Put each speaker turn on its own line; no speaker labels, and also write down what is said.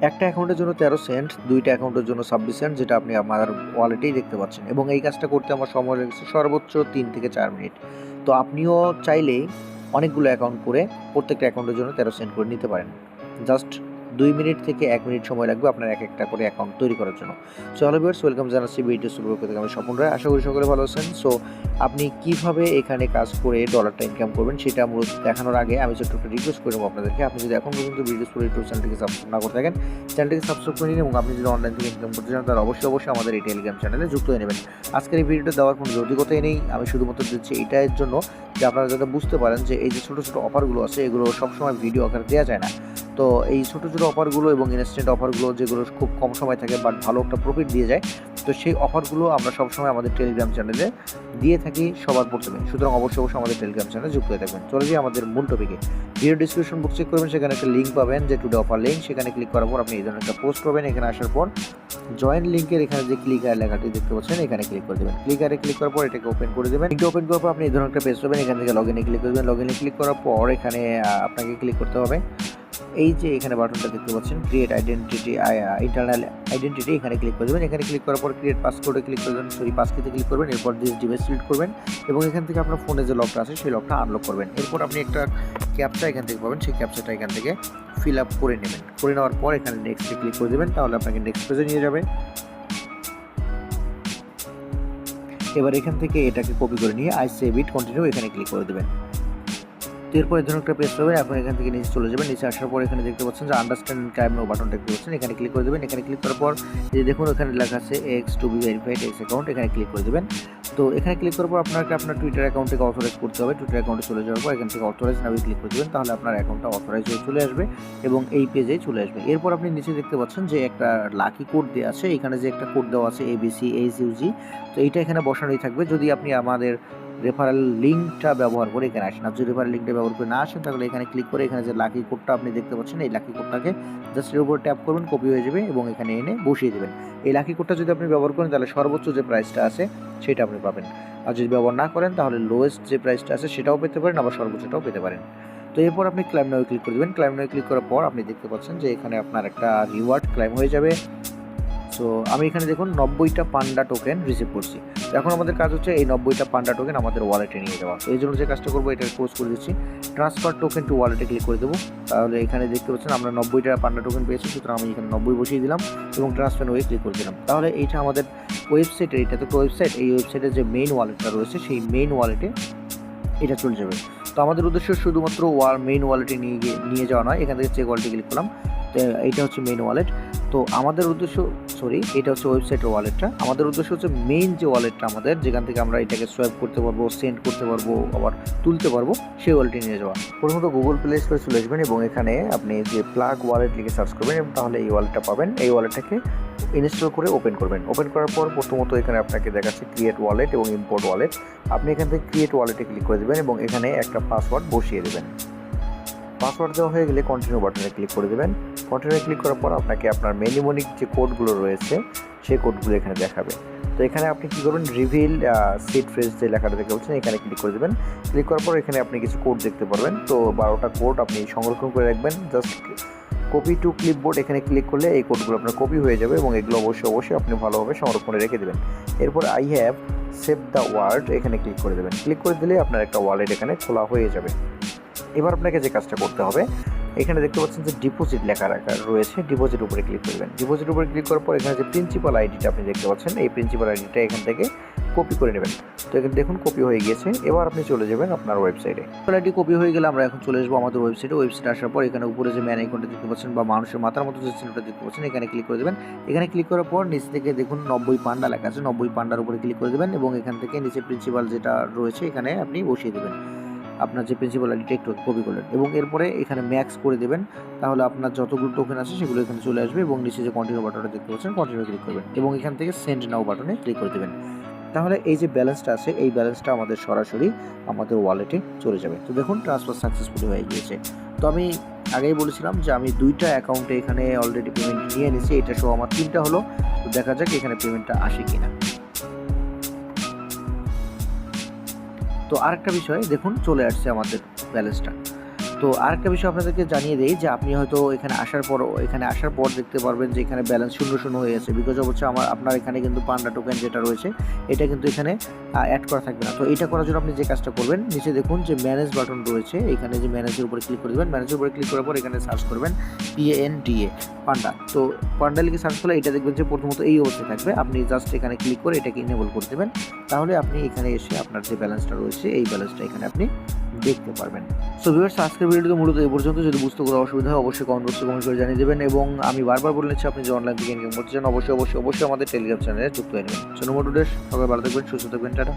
একটা অ্যাকাউন্টের জন্য তেরো সেন্ট, দুইটা অ্যাকাউন্টের জন্য ছাব্বিশ সেন্ট, যেটা আপনি আমার ওয়ালেটেই দেখতে পাচ্ছেন। এবং এই কাজটা করতে আমার সময় লেগেছে সর্বোচ্চ তিন থেকে চার মিনিট। তো আপনিও চাইলেই অনেকগুলো অ্যাকাউন্ট করে প্রত্যেকটা অ্যাকাউন্টের জন্য তেরো সেন্ট করে নিতে পারেন। জাস্ট দুই মিনিট থেকে এক মিনিট সময় লাগবে আপনার এক একটা করে অ্যাকাউন্ট তৈরি করার জন্য। সো হ্যালো ভিউয়ার্স ওয়েলকাম জানাচ্ছি ভিডিও শুরু থেকে আমি স্বপন রায়। আশা করি সকলে ভালো আছেন। সো আপনি কীভাবে এখানে কাজ করে ডলারটা ইনকাম করবেন সেটা মূলত দেখানোর আগে আমি ছোট্ট একটা রিকোয়েস্ট করব আপনাদেরকে। আপনি যদি এখন পর্যন্ত ভিডিও শুরু ইউটিউব চ্যানেলটিকে সাবস্ক্রাইব না করে থাকেন চ্যানেলটিকে সাবস্ক্রাইব করে নিন এবং আপনি যদি অনলাইন থেকে ইনকাম করতে চান, তাহলে অবশ্যই অবশ্যই আমাদের এই টেলিগ্রাম চ্যানেলে যুক্ত হয়ে নেবেন। আজকের এই ভিডিওটা দেওয়ার কোনো যৌক্তিকতাই নেই। আমি শুধুমাত্র দিচ্ছি এটার জন্য যে আপনারা যাতে বুঝতে পারেন যে এই যে ছোটো ছোটো অফারগুলো আছে, এগুলো সবসময় ভিডিও আকারে দেওয়া যায় না। তো এই ছোটো ছোটো অফারগুলো এবং ইনস্ট্যান্ট অফারগুলো যেগুলো খুব কম সময় থাকে বাট ভালো একটা প্রফিট দিয়ে যায়, তো সেই অফারগুলো আমরা সবসময় আমাদের টেলিগ্রাম চ্যানেলে দিয়ে থাকি, সবার প্রথমে। সুতরাং অবশ্যই অবশ্যই আমাদের টেলিগ্রাম চ্যানেলে যুক্ত হয়ে থাকবেন। চলে যাই আমাদের মূল টপিকে ভিডিও ডিসক্রিপশন বক্স চেক করবেন, সেখানে একটা লিঙ্ক পাবেন যে টুডে অফার লিঙ্ক সেখানে ক্লিক করার পর আপনি এই ধরনের একটা পোস্ট পাবেন। এখানে আসার পর জয়েন লিঙ্কের এখানে যে ক্লিক আর লেখাটি দেখতে পাচ্ছেন, এখানে ক্লিক করে দেবেন। ক্লিক আরে ক্লিক করার পর এটাকে ওপেন করে দেবেন। লিঙ্কটা ওপেন করার পর আপনি এই ধরনের একটা পেজ পাবেন। এখান থেকে লগ ইনে ক্লিক করবেন। লগ ইনে ক্লিক করার পর এখানে আপনাকে ক্লিক করতে হবে। এই যে এখানে বাটনটা দেখতে পাচ্ছেন ক্রিয়েট আইডেন্টিটি ইন্টারনাল আইডেন্টিটি এখানে ক্লিক করে দেবেন। এখানে ক্লিক করার পর ক্রিয়েট পাসওয়ার্ডে ক্লিক করবেন সরি পাসকিতে ক্লিক করবেন, এরপর দিস ডিভাইস সিলেক্ট করবেন এবং এখান থেকে আপনার ফোনে যে লকটা আছে, সেই লকটা আনলক করবেন। এরপর আপনি একটা ক্যাপচা এখান থেকে পাবেন, সেই ক্যাপচাটা এখান থেকে ফিল আপ করে নেবেন। করে নেওয়ার পর এখানে নেক্সটে ক্লিক করে দেবেন, তাহলে আপনাকে নেক্সট পেজে নিয়ে যাবে। এবার এখান থেকে এটাকে কপি করে নিয়ে আই সেভ ইট কন্টিনিউ এখানে ক্লিক করে দেবেন। এরপর এই ধরনের একটা পেজ পাবেন আপনি এখান থেকে নিচে চলে যাবেন। নিচে আসার পর এখানে দেখতে পাচ্ছেন যে আন্ডারস্ট্যান্ড ক্রাইম নো বাটনটা দেখতে পাচ্ছেন এখানে ক্লিক করে দেবেন। এখানে ক্লিক করার পর যে দেখুন এখানে লেখা আছে X to B verified X account এখানে ক্লিক করে দেবেন। তো এখানে ক্লিক করার পর আপনাকে আপনার টুইটার অ্যাকাউন্ট থেকে অথরাইজ করতে হবে। টুইটার অ্যাকাউন্টে চলে যাওয়ার পর এখান থেকে অথরাইজ নামে ক্লিক করে দেবেন। তাহলে আপনার অ্যাকাউন্টটা অথরাইজ হয়ে চলে আসবে এবং এই পেজে চলে আসবে। এরপর আপনি নিচে দেখতে পাচ্ছেন যে একটা লাকি কোড দেওয়া আছে। এখানে যে একটা কোড দেওয়া আছে এবিসি এইচ ইউজি তো এইটা এখানে বসানোই থাকবে। যদি আপনি আমাদের রেফারেল লিঙ্কটা ব্যবহার করে এখানে আসেন। আর যদি রেফারেল লিঙ্কটা ব্যবহার করে না আসেন, তাহলে এখানে ক্লিক করে এখানে যে লাকি কোডটা আপনি দেখতে পাচ্ছেন, এই লাকি কোডটাকে জাস্ট এর উপর ট্যাপ করবেন কপি হয়ে যাবে এবং এখানে এনে বসিয়ে দেবেন। এই লাকি কোডটা যদি আপনি ব্যবহার করেন, তাহলে সর্বোচ্চ যে প্রাইসটা আছে, সেটা আপনি পাবেন। আর যদি ব্যবহার না করেন, তাহলে লোয়েস্ট যে প্রাইসটা আছে, সেটাও পেতে পারেন, আবার সর্বোচ্চটাও পেতে পারেন। তো এরপর আপনি ক্লাইম নাও ক্লিক করে দেবেন। ক্লাইম নাও ক্লিক করার পর আপনি দেখতে পাচ্ছেন যে এখানে আপনার একটা রিওয়ার্ড ক্লাইম হয়ে যাবে। সো আমি এখানে দেখুন নব্বইটা পান্ডা টোকেন রিসিভ করছি। এখন আমাদের কাজ হচ্ছে এই নব্বইটা পান্ডা টোকেন আমাদের ওয়ালেটে নিয়ে যাওয়া। এই জন্য যে কাজটা করব এটা ক্লোজ করে দিচ্ছি। ট্রান্সফার টোকেন টু ওয়ালেটে ক্লিক করে দেবো। তাহলে এখানে দেখতে পাচ্ছেন আমরা নব্বইটা পান্ডা টোকেন পেয়েছি, সুতরাং আমি এখানে নব্বই বসিয়ে দিলাম এবং ট্রান্সফার ওয়ে ক্লিক করে দিলাম। তাহলে এইটা আমাদের ওয়েবসাইটের এটা তো ওয়েবসাইট এই ওয়েবসাইটের যে মেইন ওয়ালেটটা রয়েছে, সেই মেইন ওয়ালেটে এটা চলে যাবে। তো আমাদের উদ্দেশ্য শুধুমাত্র ওয়াল মেইন ওয়ালেটে নিয়ে গিয়ে, নিয়ে যাওয়া নয়, এখান থেকে চেক ওয়ালেটে ক্লিক করলাম। তো এইটা হচ্ছে মেইন ওয়ালেট তো আমাদের উদ্দেশ্য সরি এটা হচ্ছে ওয়েবসাইটের ওয়ালেটটা আমাদের উদ্দেশ্য হচ্ছে মেইন যে ওয়ালেটটা আমাদের, যেখান থেকে আমরা এটাকে সোয়াইপ করতে পারব সেন্ড করতে পারব, আবার তুলতে পারব, সেই ওয়ালেটে নিয়ে যাওয়া। প্রথমত গুগল প্লে স্টোরে চলে আসবেন এবং এখানে আপনি যে প্লাগ ওয়ালেট লিখে সার্চ করবেন, এবং তাহলে এই ওয়ালেটটা পাবেন। এই ওয়ালেটটাকে ইনস্টল করে ওপেন করবেন। ওপেন করার পর প্রথমত এখানে আপনাকে দেখাচ্ছে ক্রিয়েট ওয়ালেট এবং ইম্পোর্ট ওয়ালেট আপনি এখান থেকে ক্রিয়েট ওয়ালেটে ক্লিক করে দেবেন এবং এখানে একটা পাসওয়ার্ড বসিয়ে দেবেন। পাসওয়ার্ড দেওয়া হয়ে গেলে কন্টিনিউ বাটনে ক্লিক করে দেবেন। কন্টিনিউ ক্লিক করার পর আপনাকে আপনার মেনিমনিক যে কোডগুলো রয়েছে, সেই কোডগুলো এখানে দেখাবে। তো এখানে আপনি কী করবেন? রিভিল সিট ফ্রেস যে লেখাটা দেখতে পাচ্ছেন, এখানে ক্লিক করে দেবেন। ক্লিক করার পর এখানে আপনি কিছু কোড দেখতে পারবেন। তো বারোটা কোড আপনি সংরক্ষণ করে রাখবেন। জাস্ট কপি টু ক্লিপবোর্ড এখানে ক্লিক করলে এই কোডগুলো আপনার কপি হয়ে যাবে এবং এগুলো অবশ্যই অবশ্যই আপনি ভালোভাবে সংরক্ষণে রেখে দেবেন। এরপর I have save the word এখানে ক্লিক করে দেবেন। ক্লিক করে দিলে আপনার একটা ওয়ালেট এখানে খোলা হয়ে যাবে। এবার আপনাকে যে কাজটা করতে হবে এখানে দেখতে পাচ্ছেন যে ডিপোজিট লেখা রাখা রয়েছে ডিপোজিট উপরে ক্লিক করবেন। ডিপোজিট উপরে ক্লিক করার পর এখানে যে প্রিন্সিপাল আইডিটা আপনি দেখতে পাচ্ছেন, এই প্রিন্সিপাল আইডিটা এখান থেকে কপি করে নেবেন। তো এখানে দেখুন কপি হয়ে গিয়েছে, এবার আপনি চলে যাবেন আপনার ওয়েবসাইটে আইডি কপি হয়ে গেলে আমরা এখন চলে আসব আমাদের ওয়েবসাইটে ওয়েবসাইটে আসার পর এখানে উপরে যে ম্যান আইকনটা দেখতে পাচ্ছেন বা মানুষের মাথার মতো যে চিহ্নটা দেখতে পাচ্ছেন, এখানে ক্লিক করে দেবেন। এখানে ক্লিক করার পর নিচ থেকে দেখুন নব্বই পান্ডা লেখা আছে, নব্বই পান্ডার উপরে ক্লিক করে দেবেন এবং এখান থেকে নিচে প্রিন্সিপাল যেটা রয়েছে, এখানে আপনি বসিয়ে দেবেন। আপনার যে প্রিন্সিপাল আইডিটা একটু কপি করলেন এবং এরপরে এখানে ম্যাক্স করে দেবেন, তাহলে আপনার যতগুলো টোকেন আছে সেগুলো এখানে চলে আসবে এবং নিচে যে কন্টিনিউ বাটনটা দেখতে পাচ্ছেন কন্টিনিউ ক্লিক করবেন এবং এখান থেকে সেন্ড নাও বাটনে ক্লিক করে দেবেন। তাহলে এই যে ব্যালেন্সটা আছে, এই ব্যালেন্সটা আমাদের সরাসরি আমাদের ওয়ালেটে চলে যাবে। তো দেখুন ট্রান্সফার সাকসেসফুলি হয়ে গিয়েছে। তো আমি আগেই বলেছিলাম যে আমি দুইটা অ্যাকাউন্টে এখানে অলরেডি পেমেন্ট নিয়ে নিয়েছি এটা সহ আমার তিনটা হলো। তো দেখা যাক এখানে পেমেন্টটা আসে কিনা। তো আরেকটা বিষয় দেখুন চলে আসছে আমাদের ব্যালেন্সটা। তো আরেকটা বিষয় আপনাদেরকে জানিয়ে দেই যে আপনি হয়তো এখানে আসার পর এখানে আসার পর দেখতে পারবেন যে এখানে ব্যালেন্স শূন্য শূন্য হয়ে গেছে বিকজ অফ হচ্ছে আমার, আপনার এখানে কিন্তু পান্ডা টোকেন যেটা রয়েছে, এটা কিন্তু এখানে অ্যাড করা থাকবে না। তো এটা করার জন্য আপনি যে কাজটা করবেন, নিচে দেখুন যে ম্যানেজ বাটন রয়েছে, এখানে যে ম্যানেজের উপরে ক্লিক করে দেবেন ম্যানেজের উপরে ক্লিক করার পর এখানে সার্চ করবেন P N D A panda তো পান্ডা লিখে সার্চ করলে এটা দেখবেন যে প্রথমত এই অবস্থায় থাকবে, আপনি জাস্ট এখানে ক্লিক করে এটাকে ইনেবল করে দেবেন, তাহলে আপনি এখানে এসে আপনার যে ব্যালেন্সটা রয়েছে, এই ব্যালেন্সটা এখানে আপনি দেখতে পারবেন। সো ভিউয়ার্স আজকের ভিডিওতে মূলত এ পর্যন্ত। যদি বুঝতে কোনো অসুবিধা হয়, অবশ্যই কমেন্ট বক্সে কমেন্ট করে জানিয়ে দেবেন এবং আমি বারবার বলে নিচ্ছি, আপনি যে অনলাইন থেকে ইনকাম করতে চান, অবশ্যই অবশ্যই অবশ্যই আমাদের টেলিগ্রাম চ্যানেলে যুক্ত হয়ে নেবেন। সোনো মোটুডেস সবাই ভালো থাকবেন, সুস্থ থাকবেন, টাটা।